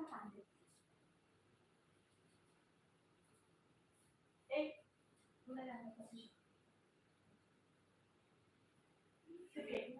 importante. E una grande cosa. Perché?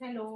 Hello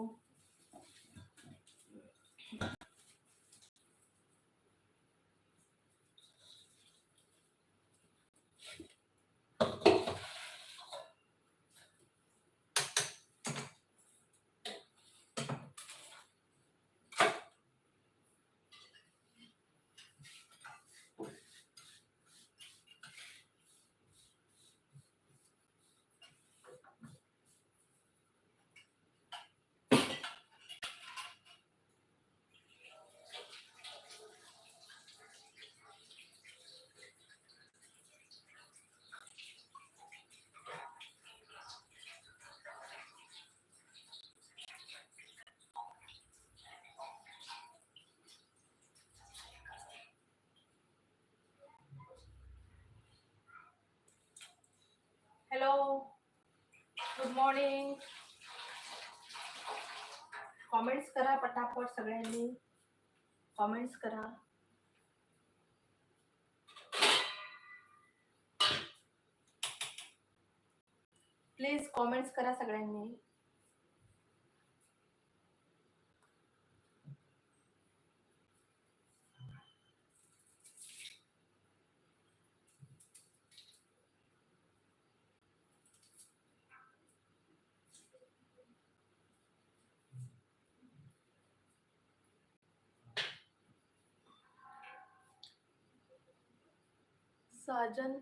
hello good morning comments करा पटापट सगळ्यांनी. Comments करा. प्लीज कॉमेंट्स करा सगळ्यांनी. Sajan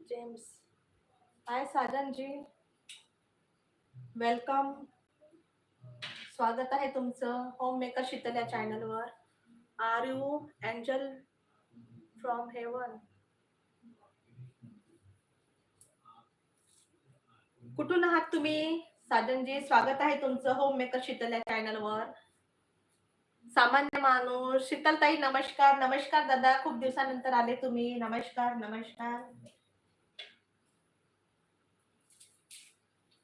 James. Hi Sajan ji welcome स्वागत आहे तुमचं होम मेकर शीतल या चॅनलवर are you angel from heaven कुठून आहात तुम्ही? साजनजी स्वागत आहे तुमचं होम मेकर शीतल या चॅनलवर सामान्य माणूस शीतलताई नमस्कार नमस्कार दादा. खूप दिवसानंतर आले तुम्ही. नमस्कार नमस्कार.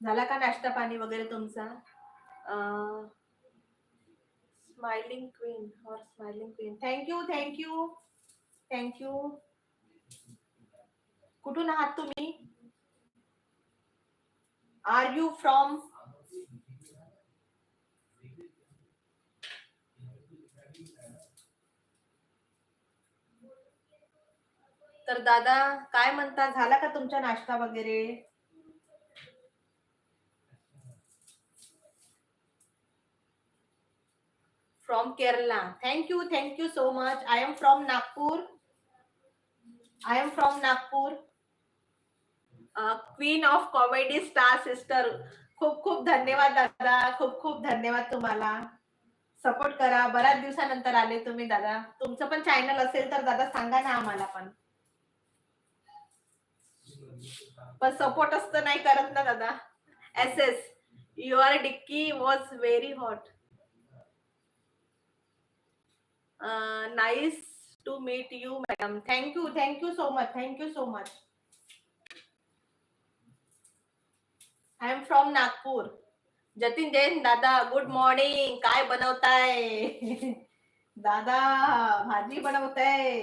झाला का नाश्ता पाणी वगैरे तुमचा? स्माइलिंग क्वीन और smiling queen thank you thank you thank you कुठून आहात तुम्ही? आर यू फ्रॉम तर दादा काय म्हणता? झाला का तुमचा नाश्ता वगैरे? From Kerala thank you thank you so much I am from Nagpur I am from Nagpur queen of comedy star sister खूप खूप धन्यवाद दादा. खूप खूप धन्यवाद तुम्हाला. सपोर्ट करा. बऱ्याच दिवसानंतर आले तुम्ही दादा. तुमचं पण चॅनल असेल तर दादा सांगा ना आम्हाला पण. सपोर्ट असतं नाही करत ना दादा. Yes yes your dicky was very hot nice to meet you madam thank you thank you so much thank you so much I am from Nagpur Jatin Jain, दादा गुड मॉर्निंग काय बनवताय? दादा, भाजी बनवताय.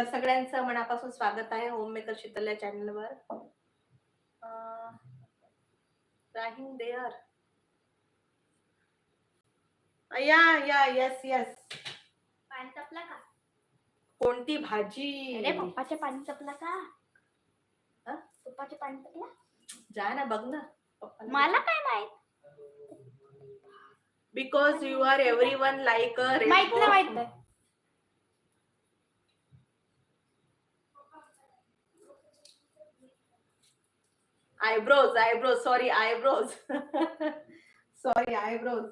तर सगळ्यांचं मनापासून स्वागत आहे. होम मेकर शीतल या चॅनलवर राहीन देअर. या या येस येस पाणी तपला का? कोणती भाजी? अरे पप्पाचे पाणी तपला का? पप्पाचे पाणी तपला? जा ना बघ ना. मला काय माहीत? Because you are every one like माहीत नाही माहीत नाही eyebrows eyebrows sorry eyebrows sorry eyebrows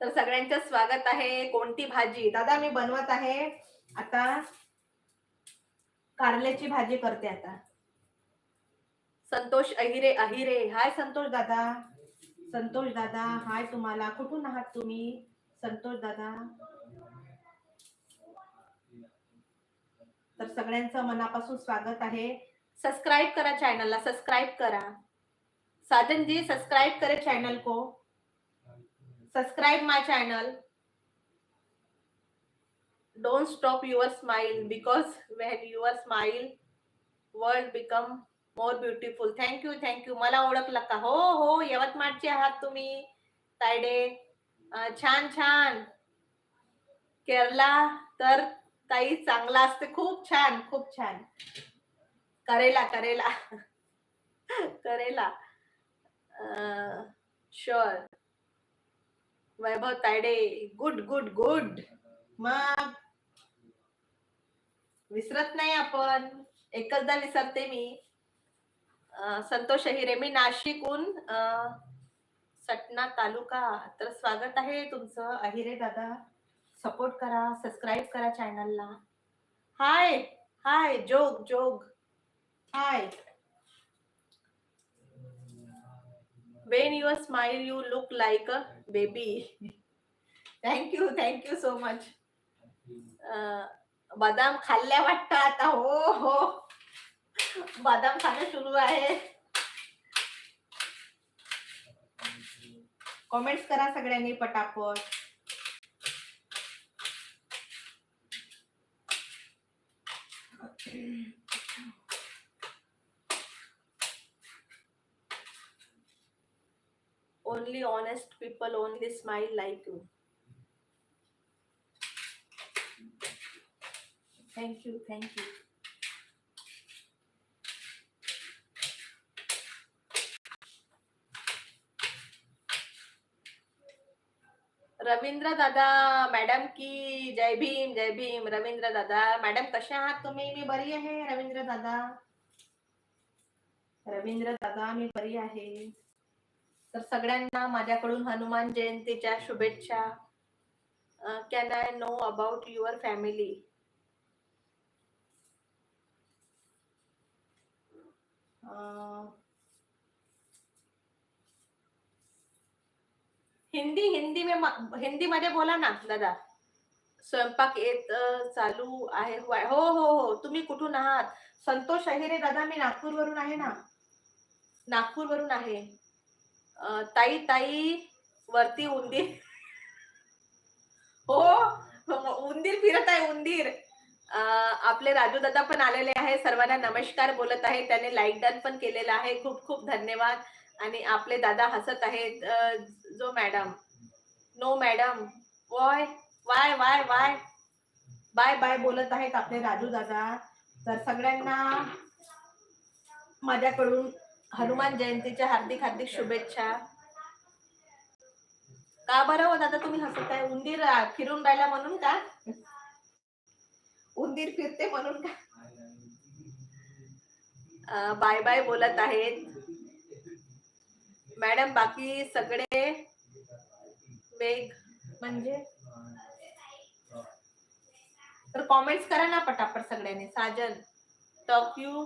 तर सगळ्यांचं स्वागत आहे कोणती भाजी? दादा मी बनवत आहे आता कारल्याची भाजी करते आता. संतोष अहिरे अहिरे. हाय संतोष दादा. संतोष दादा हाय तुम्हाला. कुठून आहात तुम्ही? संतोष दादा. तर सगळ्यांचं मनापासून स्वागत आहे. सब्सक्राइब करा चैनल ला. सब्सक्राइब करा. साजन जी सब्सक्राइब करे चैनल को. Subscribe my channel don't stop your smile because when your smile world become more beautiful thank you thank you मला ओळखलं का? हो हो यवतमाळचे आहात तुम्ही. तायडे. छान छान. केरला तर ताई चांगला असते. खूप छान खूप छान. Kerala Kerala. Kerala. Sure Vaibhav Tayde good good good मग विसरत नाही आपण. एकचदा विसरते मी. संतोष हिरे. मी नाशिकहून सटना तालुका. तर स्वागत आहे तुमचं. अहिरे दादा सपोर्ट करा सबस्क्राईब करा चॅनलला हाय हाय जोग जोग. हाय when you smile you look like a baby thank you thank you so much अं, बदाम खाल्ल्या वाटतं आता हो हो बदाम खाणं सुरू आहे कॉमेंट्स करा सगळ्यांनी पटापट only honest people only smile like you. Thank you thank you. Ravindra दादा मॅडम की जय भीम जय भीम रवींद्र दादा मॅडम कशा आहात तुम्ही मी बरी आहे रवींद्र दादा रवींद्र दादा मी बरी आहे तर सगळ्यांना माझ्याकडून हनुमान जयंतीच्या शुभेच्छा. Can I know about your family Hindi Hindi में हिंदी मध्ये बोला ना दादा. स्वयंपाक येत चालू आहे हो, हो हो हो तुम्ही कुठून आहात? संतोष अहिरे दादा मी नागपूर वरून आहे ना. नागपूर वरून आहे. ताई ताई वरती उंदीर. हो उंदीर फिरत आहे उंदीर. आपले राजू दादा पण आलेले आहे सर्वांना नमस्कार बोलत आहे. त्याने लाईक डन पण केलेला आहे. खूप खूप धन्यवाद. आणि आपले दादा हसत आहेत. जो madam no madam why why why why bye bye बोलत आहेत आपले राजू दादा. तर सगळ्यांना माझ्याकडून हनुमान जयंतीच्या हार्दिक हार्दिक शुभेच्छा. का बरं हो दादा तुम्ही हसत आहे? उंदीर फिरून राहिला म्हणून का? उंदीर फिरते म्हणून का? बाय बाय बोलत आहेत. मॅडम बाकी सगळे वेग म्हणजे? तर कॉमेंट्स करा ना पटापट सगळ्यांनी. Sajan talk you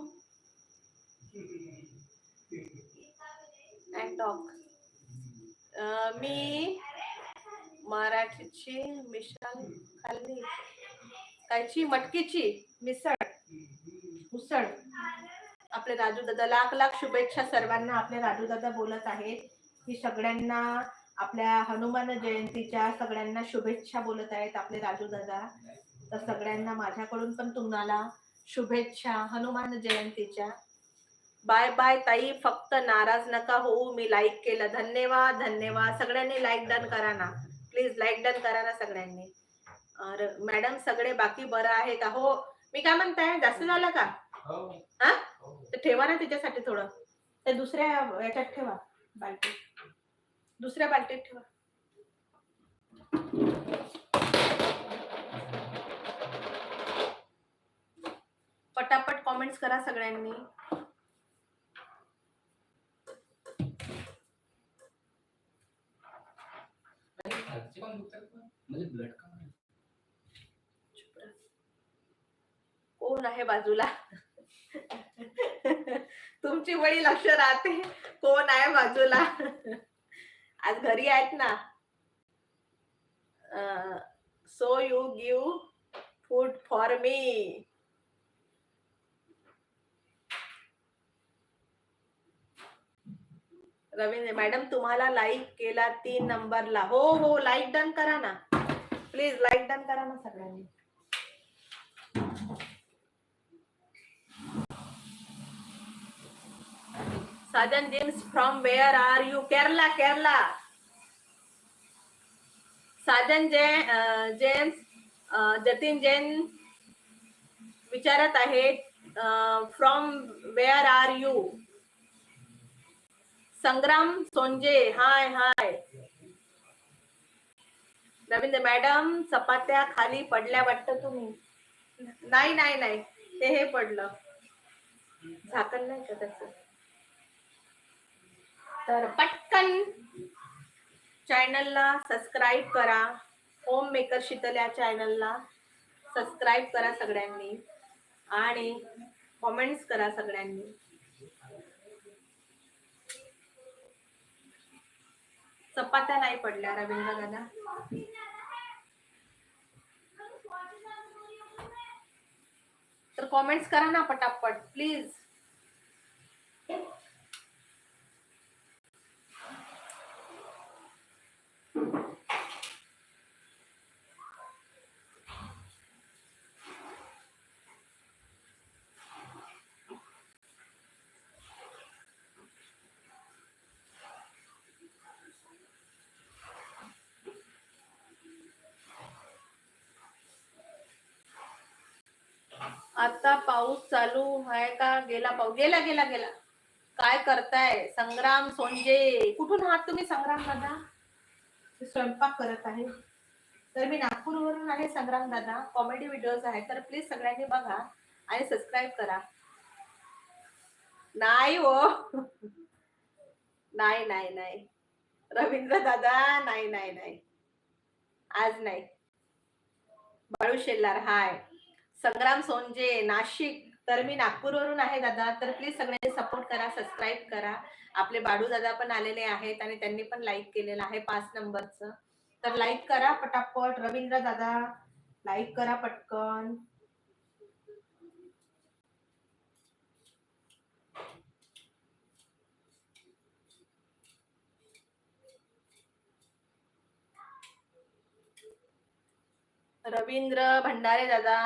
and talk मी मराठीची मिसळ खाल्ली कायची? मटकीची. मिसळ. उसळ आपले राजू दादा लाख लाख शुभेच्छा सर्वांना. आपले राजू दादा बोलत आहेत. की सगळ्यांना आपल्या हनुमान जयंतीच्या सगळ्यांना शुभेच्छा बोलत आहेत आपले राजू दादा तर सगळ्यांना माझ्याकडून पण तुम्हाला शुभेच्छा. हनुमान जयंतीच्या. बाय बाय ताई फक्त नाराज नका होऊ. मी लाईक केलं. धन्यवाद धन्यवाद. सगळ्यांनी लाईक डन करा ना. प्लीज लाईक डन करा ना सगळ्यांनी. मॅडम सगळे बाकी बरं आहे का हो मी काय म्हणताय? जास्त झालं का? हा. तर ठेवा ना तिच्यासाठी थोडं. ते दुसऱ्या याच्यात ठेवा. बालटी दुसऱ्या बाल्टीत ठेवा. पटापट कॉमेंट्स करा सगळ्यांनी. खालचे पण दुखतात का? म्हणजे ब्लड का कोण आहे बाजूला? तुमची वडी लक्ष राहते. कोण आहे बाजूला? आज घरी आहेत ना? So you give food for me Ravindra madam तुम्हाला लाईक केला तीन नंबरला हो हो लाईक डन करा ना. प्लीज लाईक डन करा ना सगळ्यांनी. Sajan James from where are you Kerala Kerala Sajan J James Jatin Jain विचारत आहे from where are you Sangram Sonje hi hi. Ravindra madam चपात्या खाली पडल्या वाटतं तुम्ही. नाही नाही नाही ते हे पडलं. झाकण नाही का त्याच? तर पटकन चॅनलला सबस्क्राईब करा. होम मेकर शीतल या चॅनलला सबस्क्राईब करा सगळ्यांनी. आणि कॉमेंट्स करा सगळ्यांनी. चपात्या नाही पडल्या रवींद्र दादा तर कॉमेंट्स करा ना पटापट प्लीज आता पाऊस चालू आहे का? गेला पाऊस. गेला गेला गेला. काय करताय? संग्राम सोंजे. कुठून आहात तुम्ही संग्राम दादा? मी स्वयंपाक करत आहे. तर मी नागपूरवरून आहे संग्राम दादा. कॉमेडी व्हिडिओज आहेत तर प्लीज सगळ्यांनी बघा आणि सबस्क्राईब करा. नाही हो. नाही नाही नाही. रवींद्र दादा नाही नाही नाही. आज नाही. बाळू शेल्लार हाय. संग्राम सोनजे नाशिक तर मी नागपूरवरून आहे दादा. तर प्लीज सगळ्यांनी सपोर्ट करा सबस्क्राईब करा. आपले बाडू दादा पण आलेले आहेत आणि त्यांनी पण लाईक केलेलं आहे पाच नंबरचं. तर लाईक करा पटापट. रवींद्र दादा लाईक करा पटकन. रवींद्र भंडारे दादा.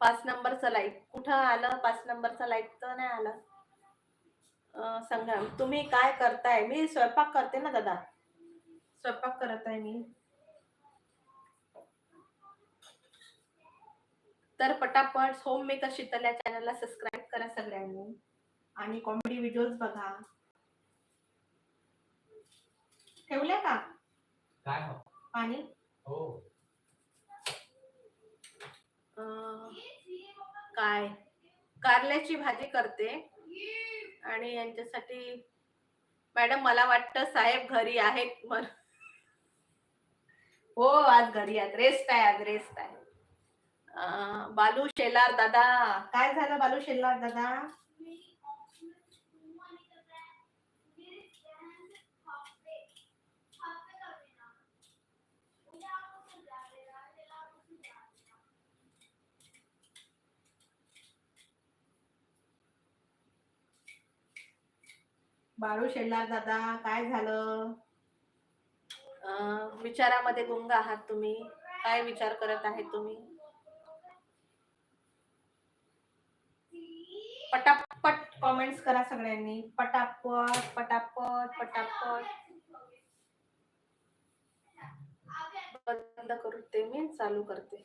पाच नंबरचं लाईक कुठं आलं पाच नंबरचं लाईक तर नाही आलं? संग्राम तुम्ही काय करताय? मी स्वयंपाक करते ना दादा. स्वयंपाक करत आहे मी. तर पटापट होम मेकर शीतल या चॅनलला सबस्क्राईब करा सगळ्यांनी. आणि कॉमेडी व्हिडिओज बघा. ठेवल्या का? काय हो? पाणी? हो. काय? कारल्याची भाजी करते. आणि यांच्यासाठी मॅडम मला वाटतं साहेब घरी आहेत मग हो आज घरी आहेत. रेस्ट आहे आज रेस्ट आहे. बालू शेलार दादा. काय झालं बालू शेलार दादा? बाळू शेलार दादा काय झालं? विचारामध्ये गुंग आहात तुम्ही. काय विचार करत आहे तुम्ही? पटापट कॉमेंट्स करा सगळ्यांनी. पटापट पटापट पटापट. बंद करते मी चालू करते.